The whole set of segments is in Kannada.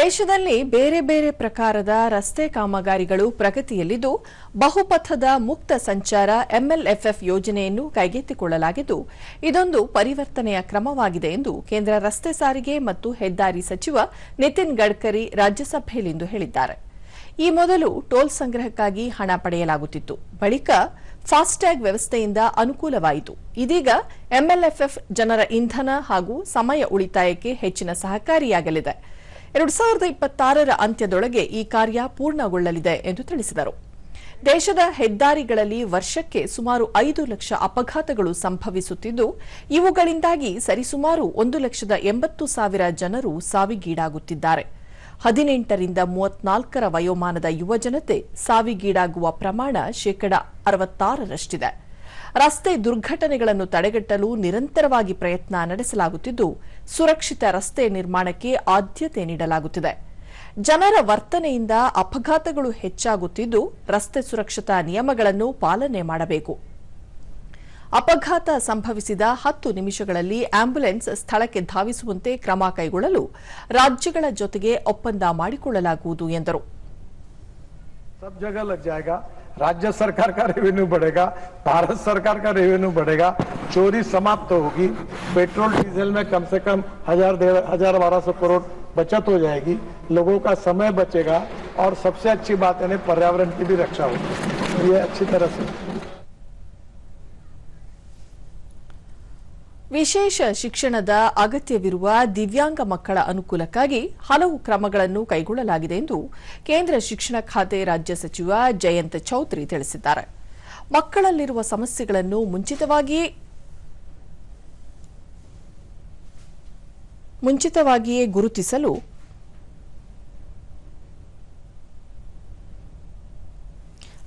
ದೇಶದಲ್ಲಿ ಬೇರೆ ಬೇರೆ ಪ್ರಕಾರದ ರಸ್ತೆ ಕಾಮಗಾರಿಗಳು ಪ್ರಗತಿಯಲ್ಲಿದ್ದು, ಬಹುಪಥದ ಮುಕ್ತ ಸಂಚಾರ ಎಂಎಲ್ಎಫ್ಎಫ್ ಯೋಜನೆಯನ್ನು ಕೈಗೆತ್ತಿಕೊಳ್ಳಲಾಗಿದ್ದು, ಇದೊಂದು ಪರಿವರ್ತನೆಯ ಕ್ರಮವಾಗಿದೆ ಎಂದು ಕೇಂದ್ರ ರಸ್ತೆ ಸಾರಿಗೆ ಮತ್ತು ಹೆದ್ದಾರಿ ಸಚಿವ ನಿತಿನ್ ಗಡ್ಕರಿ ರಾಜ್ಯಸಭೆಯಲ್ಲಿಂದು ಹೇಳಿದ್ದಾರೆ. ಈ ಮೊದಲು ಟೋಲ್ ಸಂಗ್ರಹಕ್ಕಾಗಿ ಹಣ ಪಡೆಯಲಾಗುತ್ತಿತ್ತು. ಬಳಿಕ ಫಾಸ್ಟ್ಯಾಗ್ ವ್ಯವಸ್ಥೆಯಿಂದ ಅನುಕೂಲವಾಯಿತು. ಇದೀಗ ಎಂಎಲ್ಎಫ್ಎಫ್ ಜನರ ಇಂಧನ ಹಾಗೂ ಸಮಯ ಉಳಿತಾಯಕ್ಕೆ ಹೆಚ್ಚಿನ ಸಹಕಾರಿಯಾಗಲಿದೆ. ಎರಡು ಸಾವಿರದ ಇಪ್ಪತ್ತಾರರ ಅಂತ್ಯದೊಳಗೆ ಈ ಕಾರ್ಯ ಪೂರ್ಣಗೊಳ್ಳಲಿದೆ ಎಂದು ತಿಳಿಸಿದರು. ದೇಶದ ಹೆದ್ದಾರಿಗಳಲ್ಲಿ ವರ್ಷಕ್ಕೆ ಸುಮಾರು ಐದು ಲಕ್ಷ ಅಪಘಾತಗಳು ಸಂಭವಿಸುತ್ತಿದ್ದು, ಇವುಗಳಿಂದಾಗಿ ಸರಿಸುಮಾರು ಒಂದು ಲಕ್ಷದ ಎಂಬತ್ತು ಸಾವಿರ ಜನರು ಸಾವಿಗೀಡಾಗುತ್ತಿದ್ದಾರೆ. ಹದಿನೆಂಟರಿಂದ ಮೂವತ್ನಾಲ್ಕರ ವಯೋಮಾನದ ಯುವಜನತೆ ಸಾವಿಗೀಡಾಗುವ ಪ್ರಮಾಣ ಶೇಕಡ ಅರವತ್ತಾರರಷ್ಟಿದೆ. ರಸ್ತೆ ದುರ್ಘಟನೆಗಳನ್ನು ತಡೆಗಟ್ಟಲು ನಿರಂತರವಾಗಿ ಪ್ರಯತ್ನ ನಡೆಸಲಾಗುತ್ತಿದ್ದು, ಸುರಕ್ಷಿತ ರಸ್ತೆ ನಿರ್ಮಾಣಕ್ಕೆ ಆದ್ಯತೆ ನೀಡಲಾಗುತ್ತಿದೆ. ಜನರ ವರ್ತನೆಯಿಂದ ಅಪಘಾತಗಳು ಹೆಚ್ಚಾಗುತ್ತಿದ್ದು, ರಸ್ತೆ ಸುರಕ್ಷತಾ ನಿಯಮಗಳನ್ನು ಪಾಲನೆ ಮಾಡಬೇಕು. ಅಪಘಾತ ಸಂಭವಿಸಿದ ಹತ್ತು ನಿಮಿಷಗಳಲ್ಲಿ ಆಂಬ್ಯುಲೆನ್ಸ್ ಸ್ಥಳಕ್ಕೆ ಧಾವಿಸುವಂತೆ ಕ್ರಮ ಕೈಗೊಳ್ಳಲು ರಾಜ್ಯಗಳ ಜೊತೆಗೆ ಒಪ್ಪಂದ ಮಾಡಿಕೊಳ್ಳಲಾಗುವುದು ಎಂದರು. राज्य सरकार का रेवेन्यू बढ़ेगा, भारत सरकार का रेवेन्यू बढ़ेगा, चोरी समाप्त तो होगी, पेट्रोल, डीजल में कम से कम हज़ार, डेढ़ हज़ार, बारह सौ करोड़ बचत हो जाएगी, लोगों का समय बचेगा और सबसे अच्छी बात है पर्यावरण की भी रक्षा होगी। ये अच्छी तरह से। ವಿಶೇಷ ಶಿಕ್ಷಣದ ಅಗತ್ಯವಿರುವ ದಿವ್ಯಾಂಗ ಮಕ್ಕಳ ಅನುಕೂಲಕ್ಕಾಗಿ ಹಲವು ಕ್ರಮಗಳನ್ನು ಕೈಗೊಳ್ಳಲಾಗಿದೆ ಎಂದು ಕೇಂದ್ರ ಶಿಕ್ಷಣ ಖಾತೆ ರಾಜ್ಯ ಸಚಿವ ಜಯಂತ್ ಚೌಧರಿ ತಿಳಿಸಿದ್ದಾರೆ. ಮಕ್ಕಳಲ್ಲಿರುವ ಸಮಸ್ಯೆಗಳನ್ನು ಮುಂಚಿತವಾಗಿಯೇ ಮುಂಚಿತವಾಗಿಯೇ ಗುರುತಿಸಲು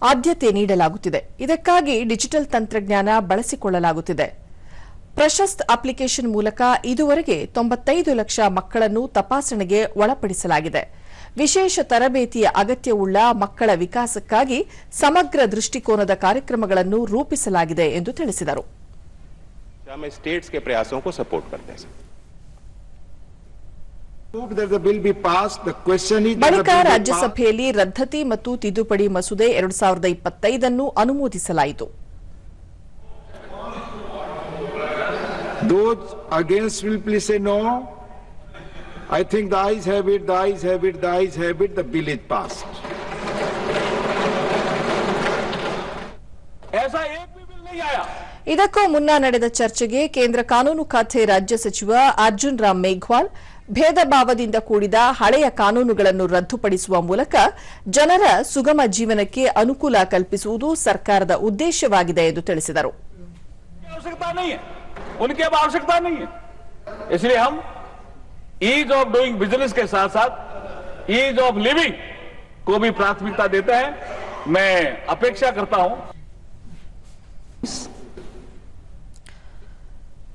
ಆದ್ಯತೆ ನೀಡಲಾಗುತ್ತಿದೆ. ಇದಕ್ಕಾಗಿ ಡಿಜಿಟಲ್ ತಂತ್ರಜ್ಞಾನ ಬಳಸಿಕೊಳ್ಳಲಾಗುತ್ತಿದೆ. ಪ್ರಶಸ್ತ್ ಅಪ್ಲಿಕೇಶನ್ ಮೂಲಕ ಇದುವರೆಗೆ ತೊಂಬತ್ತೈದು ಲಕ್ಷ ಮಕ್ಕಳನ್ನು ತಪಾಸಣೆಗೆ ಒಳಪಡಿಸಲಾಗಿದೆ. ವಿಶೇಷ ತರಬೇತಿಯ ಅಗತ್ಯವುಳ್ಳ ಮಕ್ಕಳ ವಿಕಾಸಕ್ಕಾಗಿ ಸಮಗ್ರ ದೃಷ್ಟಿಕೋನದ ಕಾರ್ಯಕ್ರಮಗಳನ್ನು ರೂಪಿಸಲಾಗಿದೆ ಎಂದು ತಿಳಿಸಿದರು. ಬಳಿಕ ರಾಜ್ಯಸಭೆಯಲ್ಲಿ ರದ್ದತಿ ಮತ್ತು ತಿದ್ದುಪಡಿ ಮಸೂದೆ ಎರಡು ಸಾವಿರದ ಇಪ್ಪತ್ತೈದನ್ನು ಅನುಮೋದಿಸಲಾಯಿತು. Those against will please say no. I think the eyes have it, the eyes have it, the eyes have it, the bill is passed. ಇದಕ್ಕೂ ಮುನ್ನ ನಡೆದ ಚರ್ಚೆಗೆ ಕೇಂದ್ರ ಕಾನೂನು ಖಾತೆ ರಾಜ್ಯ ಸಚಿವ ಅರ್ಜುನ್ ರಾಮ್ ಮೇಘ್ವಾಲ್ ಭೇದ ಭಾವದಿಂದ ಕೂಡಿದ ಹಳೆಯ ಕಾನೂನುಗಳನ್ನು ರದ್ದುಪಡಿಸುವ ಮೂಲಕ ಜನರ ಸುಗಮ ಜೀವನಕ್ಕೆ ಅನುಕೂಲ ಕಲ್ಪಿಸುವುದು ಸರ್ಕಾರದ ಉದ್ದೇಶವಾಗಿದೆ ಎಂದು ತಿಳಿಸಿದರು उनकी अब आवश्यकता नहीं है। इसलिए हम ईज ऑफ़ डूइंग बिज़नेस के साथ साथ ईज ऑफ़ लिविंग को भी प्राथमिकता देते हैं। मैं अपेक्षा करता हूँ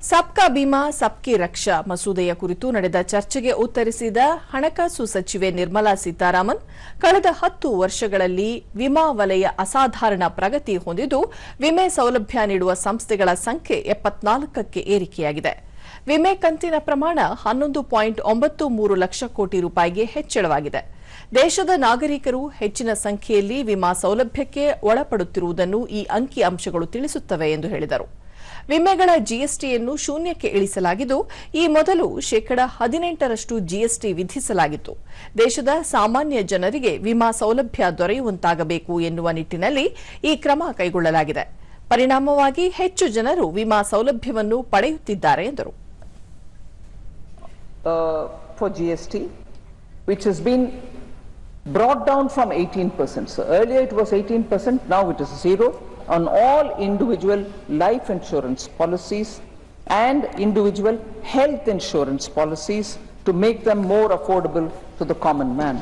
ಸಬ್ಕಾ ಬಿಮಾ ಸಬ್ಕಿ ರಕ್ಷಾ ಮಸೂದೆಯ ಕುರಿತು ನಡೆದ ಚರ್ಚೆಗೆ ಉತ್ತರಿಸಿದ ಹಣಕಾಸು ಸಚಿವೆ ನಿರ್ಮಲಾ ಸೀತಾರಾಮನ್, ಕಳೆದ ಹತ್ತು ವರ್ಷಗಳಲ್ಲಿ ವಿಮಾ ವಲಯ ಅಸಾಧಾರಣ ಪ್ರಗತಿ ಹೊಂದಿದ್ದು, ವಿಮೆ ಸೌಲಭ್ಯ ನೀಡುವ ಸಂಸ್ಥೆಗಳ ಸಂಖ್ಯೆ ಎಪ್ಪತ್ನಾಲ್ಕಕ್ಕೆ ಏರಿಕೆಯಾಗಿದೆ. ವಿಮೆ ಕಂತಿನ ಪ್ರಮಾಣ ಹನ್ನೊಂದು ಪಾಯಿಂಟ್ ಒಂಬತ್ತು ಮೂರು ಲಕ್ಷ ಕೋಟಿ ರೂಪಾಯಿಗೆ ಹೆಚ್ಚಳವಾಗಿದೆ. ದೇಶದ ನಾಗರಿಕರು ಹೆಚ್ಚಿನ ಸಂಖ್ಯೆಯಲ್ಲಿ ವಿಮಾ ಸೌಲಭ್ಯಕ್ಕೆ ಒಳಪಡುತ್ತಿರುವುದನ್ನು ಈ ಅಂಕಿ ಅಂಶಗಳು ತಿಳಿಸುತ್ತವೆ ಎಂದು ಹೇಳಿದರು. ವಿಮೆಗಳ ಜಿಎಸ್ಟಿಯನ್ನು ಶೂನ್ಯಕ್ಕೆ ಇಳಿಸಲಾಗಿದ್ದು ಈ ಮೊದಲು ಶೇಕಡ ಹದಿನೆಂಟರಷ್ಟು ಜಿಎಸ್ಟಿ ವಿಧಿಸಲಾಗಿತ್ತು. ದೇಶದ ಸಾಮಾನ್ಯ ಜನರಿಗೆ ವಿಮಾ ಸೌಲಭ್ಯ ದೊರೆಯುವಂತಾಗಬೇಕು ಎನ್ನುವ ನಿಟ್ಟಿನಲ್ಲಿ ಈ ಕ್ರಮ ಕೈಗೊಳ್ಳಲಾಗಿದೆ. ಪರಿಣಾಮವಾಗಿ ಹೆಚ್ಚು ಜನರು ವಿಮಾ ಸೌಲಭ್ಯವನ್ನು ಪಡೆಯುತ್ತಿದ್ದಾರೆ ಎಂದರು. Uh, brought down from 18%. So earlier it was 18%, now it is zero. On all individual life insurance policies and individual health insurance policies to make them more affordable to the common man.